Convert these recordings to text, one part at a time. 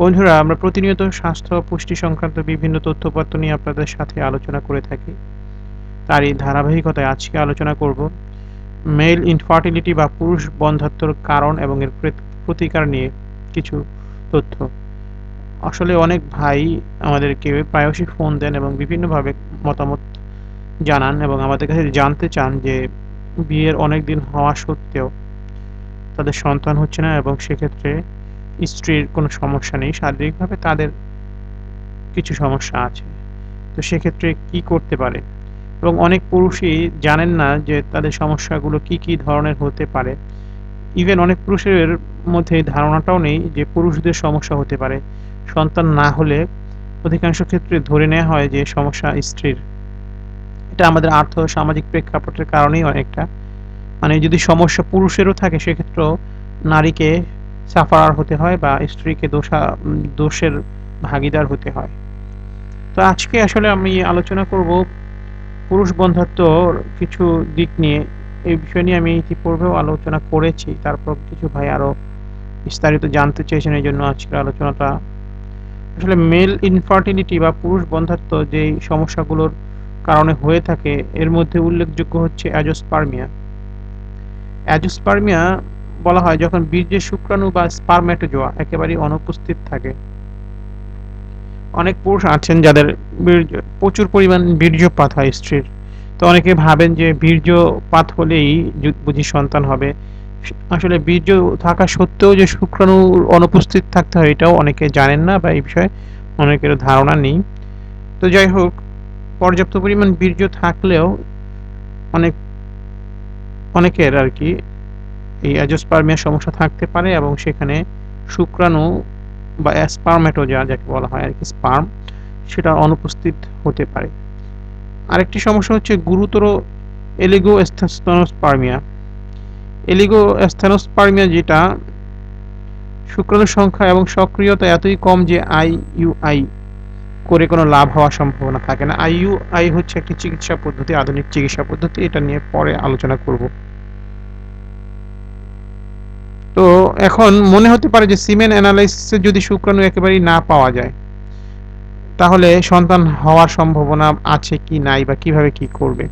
বন্ধুরা, আমরা প্রতিনিয়ত স্বাস্থ্য পুষ্টি সংক্রান্ত বিভিন্ন তথ্যপত্র নিয়ে আপনাদের সাথে আলোচনা করে থাকি। তারই ধারাবাহিকতায় আজকে আলোচনা করব মেল ইনফার্টিলিটি বা পুরুষ বন্ধাত্মর কারণ এবং এর প্রতিকার নিয়ে কিছু তথ্য। আসলে অনেক ভাই আমাদেরকে প্রায়শই ফোন দেন এবং বিভিন্নভাবে মতামত জানান এবং আমাদের কাছে জানতে চান যে বিয়ের অনেক দিন হওয়া সত্ত্বেও তাদের সন্তান হচ্ছে না এবং সেক্ষেত্রে স্ত্রীর কোনো সমস্যা নেই, শারীরিকভাবে তাদের কিছু সমস্যা আছে। তো সেক্ষেত্রে কি করতে পারে? এবং অনেক পুরুষই জানেন না যে তাদের সমস্যাগুলো কি কি ধরনের হতে পারে। ইভেন অনেক পুরুষের মধ্যে ধারণাটাও নেই যে পুরুষদের সমস্যা হতে পারে। সন্তান না হলে অধিকাংশ ক্ষেত্রে ধরে নেওয়া হয় যে সমস্যা স্ত্রীর। এটা আমাদের আর্থ সামাজিক প্রেক্ষাপটের কারণেই অনেকটা। মানে যদি সমস্যা পুরুষেরও থাকে, সেক্ষেত্রেও নারীকে সাফারার হতে হয় বা স্ত্রীকে দোষা দোষের ভাগিদার হতে হয়। তো আজকে আসলে আমি আলোচনা করব পুরুষ বন্ধাত্বর কিছু দিক নিয়ে। এই বিষয় নিয়ে আমি ইতিপূর্বেও আলোচনা করেছি, তারপর কিছু ভাই আরও বিস্তারিত জানতে চেয়েছেন, এই জন্য আজকের আলোচনাটা। আসলে মেল ইনফার্টিলিটি বা পুরুষ বন্ধাত্ব যেই সমস্যাগুলোর কারণে হয়ে থাকে, এর মধ্যে উল্লেখযোগ্য হচ্ছে অ্যাজোস্পার্মিয়া। অ্যাজোস্পার্মিয়া বলা হয়, যখন বীর্যের শুক্রাণু বা স্পারম্যাটোজোয়া একেবারেই অনুপস্থিত থাকে। অনেক পুরুষ আছেন যাদের বীর্য, প্রচুর পরিমাণ বীর্যপাত হয় স্ত্রীর। তো অনেকে ভাবেন যে বীর্যপাত হলেই বুঝি সন্তান হবে। আসলে বীর্য থাকা সত্ত্বেও যে শুক্রাণু অনুপস্থিত থাকতে হয়, এটাও অনেকে জানেন না বা এই বিষয়ে অনেকের ধারণা নেই। তো যাই হোক, পর্যাপ্ত পরিমাণ বীর্য থাকলেও অনেক, অনেকের আর কি এই অ্যাজোস্পার্মিয়ার সমস্যা থাকতে পারে এবং সেখানে শুক্রাণু বা স্পার্মেটোজা যাকে বলা হয় আর কি স্পার্ম, সেটা অনুপস্থিত হতে পারে। আরেকটি সমস্যা হচ্ছে গুরুতর এলিগো স্পার্মিয়া এলিগো স্থানোস্পার্মিয়া যেটা শুক্রাণুর সংখ্যা এবং সক্রিয়তা এতই কম যে আইইউআই করে কোনো লাভ হওয়ার সম্ভাবনা থাকে না। আইইউআই হচ্ছে একটি চিকিৎসা পদ্ধতি, আধুনিক চিকিৎসা পদ্ধতি। এটা নিয়ে পরে আলোচনা করব। তো এখন মনে হতে পারে যে সিমেন অ্যানালাইসিসে যদি শুক্রাণু একেবারেই না পাওয়া যায়, তাহলে সন্তান হওয়ার সম্ভাবনা আছে কি নাই বা কীভাবে কি করবে?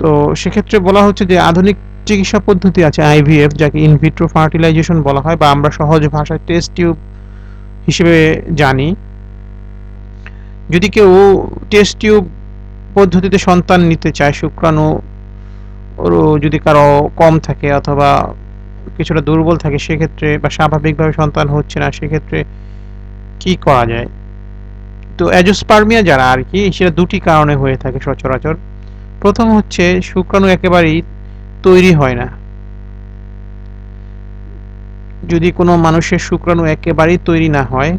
তো সেক্ষেত্রে বলা হচ্ছে যে আধুনিক চিকিৎসা পদ্ধতি আছে আইভিএফ যাকে ইনভিট্রো ফার্টিলাইজেশন বলা হয় বা আমরা সহজ ভাষায় টেস্ট টিউব হিসেবে জানি। যদি কেউ টেস্ট টিউব পদ্ধতিতে সন্তান নিতে চায়, শুক্রাণু যদি কারও কম থাকে অথবা কিছুটা দুর্বল থাকে, সেক্ষেত্রে বা স্বাভাবিকভাবে সন্তান হচ্ছে না, সেক্ষেত্রে কি করা যায়? তো অ্যাজোস্পার্মিয়া যারা আর কি, সেটা দুটি কারণে হয়ে থাকে সচরাচর। প্রথম হচ্ছে, শুক্রাণু একেবারেই তৈরি হয় না। যদি কোনো মানুষের শুক্রাণু একেবারেই তৈরি না হয়,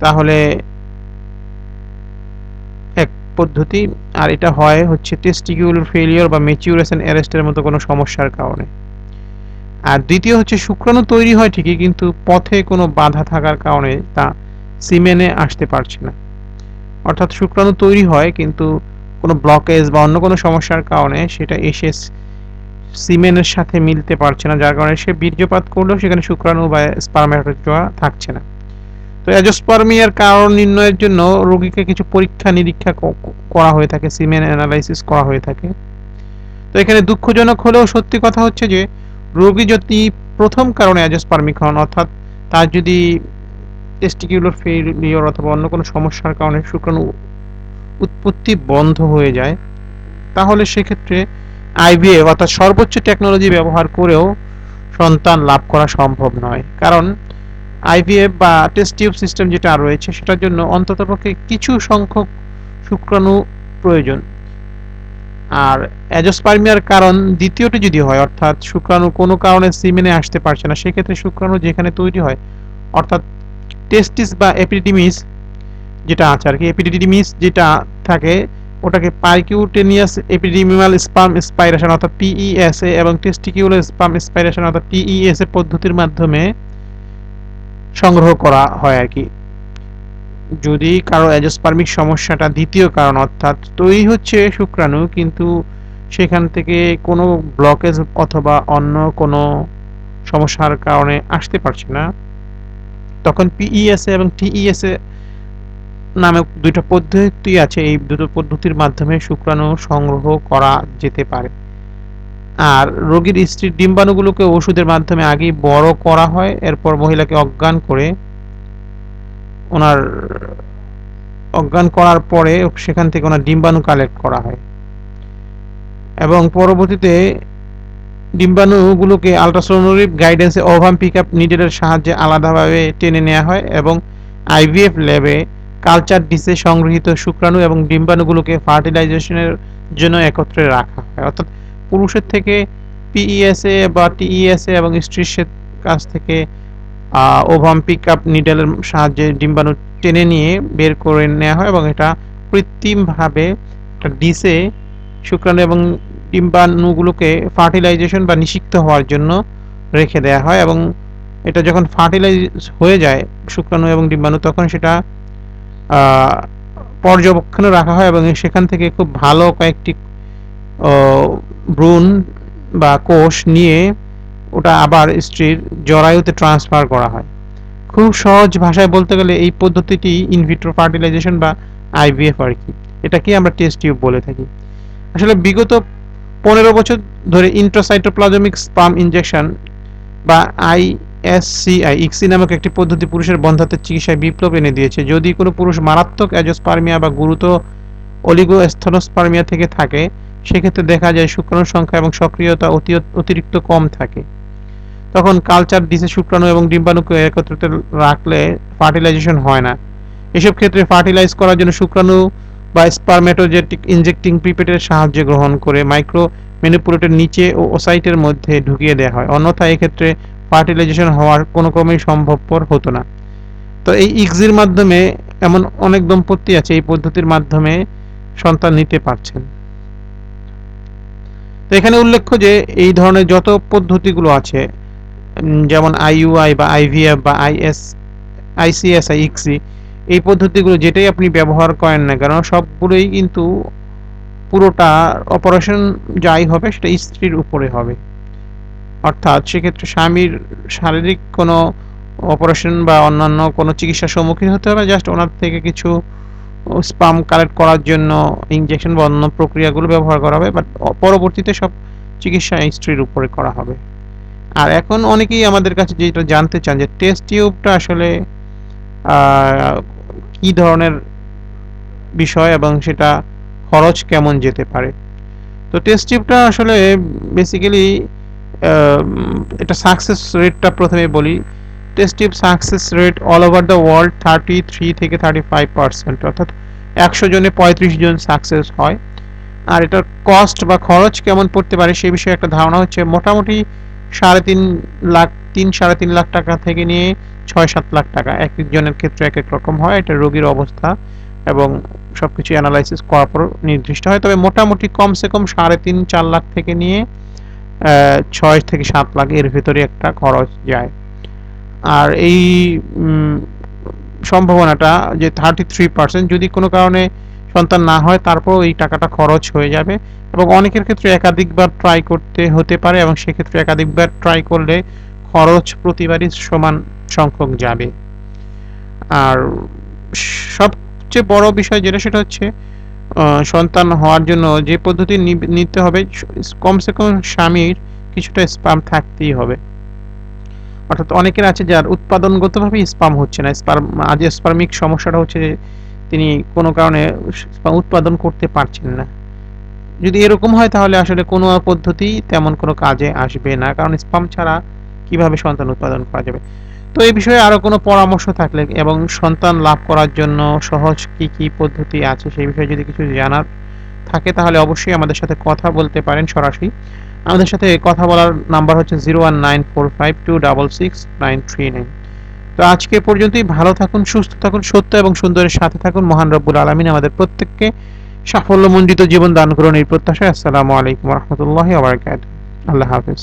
তাহলে এক পদ্ধতি, আর এটা হয় হচ্ছে টেস্টিকিউলার ফেলিওর বা ম্যাচিউরেশন অ্যারেস্টের মতো কোনো সমস্যার কারণে। আর দ্বিতীয় হচ্ছে শুক্রাণু তৈরি হয় ঠিকই, কিন্তু পথে কোনো বাধা থাকার কারণে তা সিমেনে আসতে পারছে না। অর্থাৎ শুক্রাণু তৈরি হয়, কিন্তু কোনো ব্লকেজ বা অন্য কোনো সমস্যার কারণে সেটা এসে সিমেনের সাথে মিলতে পারছে না, যার কারণে সে বীর্যপাত করলেও সেখানে শুক্রাণু বা স্পারম্যাটোজোয়া থাকছে না। তো অ্যাজোস্পার্মিয়ার কারণ নির্ণয়ের জন্য রোগীকে কিছু পরীক্ষা নিরীক্ষা করা হয়ে থাকে, সিমেন অ্যানালাইসিস করা হয়ে থাকে। তো এখানে দুঃখজনক হলেও সত্যি কথা হচ্ছে যে রোগী যদি প্রথম কারণে অ্যাজোস্পার্মিক হন, অর্থাৎ তার যদি টেস্টিকিউলার ফেলিওর অথবা অন্য কোনো সমস্যার কারণে শুক্রাণু উৎপত্তি বন্ধ হয়ে যায়, তাহলে সেক্ষেত্রে আইভিএফ অর্থাৎ সর্বোচ্চ টেকনোলজি ব্যবহার করেও সন্তান লাভ করা সম্ভব নয়। কারণ আইভিএফ বা টেস্ট টিউব সিস্টেম যেটা রয়েছে, সেটার জন্য অন্ততপক্ষে কিছু সংখ্যক শুক্রাণু প্রয়োজন। আর অ্যাজোস্পার্মিয়ার কারণ দ্বিতীয়টি যদি হয়, অর্থাৎ শুক্রাণু কোনো কারণে সিমেনে আসতে পারছে না, সেক্ষেত্রে শুক্রাণু যেখানে তৈরি হয়, অর্থাৎ টেস্টিস বা এপিডিডিমিস যেটা আছে আর কি এপিডিডিমিস যেটা থাকে, ওটাকে পাইকিউটেনিয়াস এপিডিমিমাল স্পাম স্পাইরেশন অর্থাৎ পিইএসএ এবং টেস্টিকিউলার স্পাম স্পাইরেশন অর্থাৎ টিইএসএ পদ্ধতির মাধ্যমে সংগ্রহ করা হয় আর কি। যদি কারও অ্যাজোস্পার্মিক সমস্যাটা দ্বিতীয় কারণ, অর্থাৎ তৈরি হচ্ছে শুক্রাণু, কিন্তু সেখান থেকে কোনো ব্লকেজ অথবা অন্য কোনো সমস্যার কারণে আসতে পারছে না। তখন পিইএসএ এবং টিইএসএ নামে দুটো পদ্ধতি আছে। এই দুটো পদ্ধতির মাধ্যমে শুক্রাণু সংগ্রহ করা যেতে পারে। আর রোগীর স্ত্রীর ডিম্বাণুগুলোকে ওষুধের মাধ্যমে আগেই বড় করা হয়। এরপর মহিলাকে অজ্ঞান করে ওনার অজ্ঞান করার পরে সেখান থেকে ওনার ডিম্বাণু কালেক্ট করা হয়। এবং পরবর্তীতে ডিম্বাণুগুলোকে আলট্রাসোনোরিভ গাইডেন্সে ওভাম পিক আপ নিডেলের সাহায্যে আলাদাভাবে টেনে নেওয়া হয় এবং আইভিএফ ল্যাবে কালচার ডিসে সংগৃহীত শুক্রাণু এবং ডিম্বাণুগুলোকে ফার্টিলাইজেশনের জন্য একত্রে রাখা হয়। অর্থাৎ পুরুষের থেকে পিইএসএ বা টিইএসএ এবং স্ত্রীর কাছ থেকে ওভাম পিক আপ নিডেলের সাহায্যে ডিম্বাণু টেনে নিয়ে বের করে নেওয়া হয় এবং এটা কৃত্রিমভাবে একটা ডিসে শুক্রাণু এবং ডিম্বাণুগুলোকে ফার্টিলাইজেশন বা নিষিক্ত হওয়ার জন্য রেখে দেওয়া হয় এবং এটা যখন ফার্টিলাইজ হয়ে যায় শুক্রাণু এবং ডিম্বাণু, তখন সেটা পর্যবেক্ষণে রাখা হয় এবং সেখান থেকে খুব ভালো কয়েকটি ভ্রূণ বা কোষ নিয়ে ওটা আবার স্ত্রীর জরায়ুতে ট্রান্সফার করা হয়। খুব সহজ ভাষায় বলতে গেলে এই পদ্ধতিটি ইনভিট্রো ফার্টিলাইজেশন বা আইভিএফ আর কি। এটাকে আমরা টেস্ট টিউব বলে থাকি। আসলে বিগত পনেরো বছর ধরে ইন্ট্রাসাইটোপ্লাজমিক স্পাম ইনজেকশন বা আইএসসিআই ইক্সি নামক একটি পদ্ধতি পুরুষের বন্ধাত্বের চিকিৎসায় বিপ্লব এনে দিয়েছে। যদি কোনো পুরুষ মারাত্মক অ্যাজোস্পার্মিয়া বা গুরুতর অলিগোস্থনোস্পার্মিয়া থেকে থাকে, সেক্ষেত্রে দেখা যায় শুক্রাণুর সংখ্যা এবং সক্রিয়তা অতি অতিরিক্ত কম থাকে। তখন কালচার ডিসে শুক্রাণু এবং ডিম্বাণুকে একত্রিত রাখলে ফার্টিলাইজেশন হয় না। এসব ক্ষেত্রে ফার্টিলাইজ করার জন্য শুক্রাণু বা স্পারমেটোজেটিক ইনজেক্টিং প্রিপেটের সাহায্যে গ্রহণ করে মাইক্রো ম্যানিপুলেটের নিচে ও ওসাইটের মধ্যে ঢুকিয়ে দেওয়া হয়। অন্যথায় এক্ষেত্রে ফার্টিলাইজেশন হওয়ার কোনো ক্রমেই সম্ভবপর হতো না। তো এই ইক্সির মাধ্যমে এমন অনেক দম্পতি আছে, এই পদ্ধতির মাধ্যমে সন্তান নিতে পারছেন। তো এখানে উল্লেখ্য যে এই ধরনের যত পদ্ধতিগুলো আছে যেমন আইইউআই বা আইভিএফ বা আইএস আইসিএসআই ইক্সি এই পদ্ধতিগুলো যেটাই আপনি ব্যবহার করেন না কেন, সবগুলোই কিন্তু পুরোটা অপারেশন যাই হবে সেটা স্ত্রীর উপরে হবে। অর্থাৎ সেক্ষেত্রে স্বামীর শারীরিক কোনো অপারেশন বা অন্যান্য কোনো চিকিৎসার সম্মুখীন হতে হবে জাস্ট ওনার থেকে কিছু স্পাম কালেক্ট করার জন্য ইঞ্জেকশন বা অন্য প্রক্রিয়াগুলো ব্যবহার করা হবে বাট পরবর্তীতে সব চিকিৎসা স্ত্রীর উপরে করা হবে। আর এখন অনেকেই আমাদের কাছে যেটা জানতে চান যে টেস্ট টিউবটা আসলে কি ধরনের বিষয় এবং সেটা খরচ কেমন যেতে পারে? তো টেস্ট টিউবটা আসলে বেসিক্যালি এটা সাকসেস রেটটা প্রথমে বলি। Test tube success rate all over the world thirty three থেকে থার্টি ফাইভ পার্সেন্ট অর্থাৎ একশো জনে পঁয়ত্রিশ জন সাকসেস হয়। আর এটার কস্ট বা খরচ কেমন পড়তে পারে সে বিষয়ে একটা ধারণা হচ্ছে। মোটামুটি সাড়ে তিন লাখ, তিন সাড়ে তিন লাখ টাকা থেকে নিয়ে ছয় সাত লাখ টাকা। এক একজনের ক্ষেত্রে এক এক রকম হয়, এটা রোগীর অবস্থা এবং সবকিছু অ্যানালাইসিস করার পর নির্দিষ্ট হয়। তবে মোটামুটি কমসে কম সাড়ে তিন, চার লাখ থেকে নিয়ে ছয় থেকে সাত লাখ এর ভেতরে একটা খরচ যায়। আর এই সম্ভাবনাটা যে থার্টি থ্রি পার্সেন্ট যদি কোনো কারণে সন্তান না হয় তারপর এই টাকাটা খরচ হয়ে যাবে। এবং অনেকের ক্ষেত্রে একাধিকবার ট্রাই করতে হতে পারে এবং সেক্ষেত্রে একাধিকবার ট্রাই করলে খরচ প্রতিবারই সমান সংখ্যক যাবে। আর সবচেয়ে বড় বিষয় যেটা, সেটা হচ্ছে সন্তান হওয়ার জন্য যে পদ্ধতি নিতে হবে, কমসে কম স্বামীর কিছুটা স্পাম থাকতেই হবে। অর্থাৎ অনেকের আছে যার উৎপাদনগতভাবে স্পাম হচ্ছে না। স্পার্ম আজ স্পার্মিক সমস্যাটা হচ্ছে তিনি কোনো কারণে উৎপাদন করতে পারছেন না। যদি এরকম হয় তাহলে আসলে কোনো পদ্ধতি তেমন কোনো কাজে আসবে না, কারণ স্পাম ছাড়া কীভাবে সন্তান উৎপাদন করা যাবে? তো এই বিষয়ে আরও কোনো পরামর্শ থাকলে এবং সন্তান লাভ করার জন্য সহজ কি কি পদ্ধতি আছে সেই বিষয়ে যদি কিছু জানার থাকে তাহলে অবশ্যই আমাদের সাথে কথা বলতে পারেন সরাসরি। আমাদের সাথে কথা বলার নাম্বার হচ্ছে zero one nine four five two double six nine three nine. তো আজকে পর্যন্তই। ভালো থাকুন, সুস্থ থাকুন, সত্য এবং সুন্দরের সাথে থাকুন। মহান রব্বুল আলমিন আমাদের প্রত্যেককে সাফল্যমণ্ডিত জীবন দান করুন এই প্রত্যাশায়। আসসালামু আলাইকুম রহমতুল্লাহ আবরকাত আল্লাহ হাফিজ।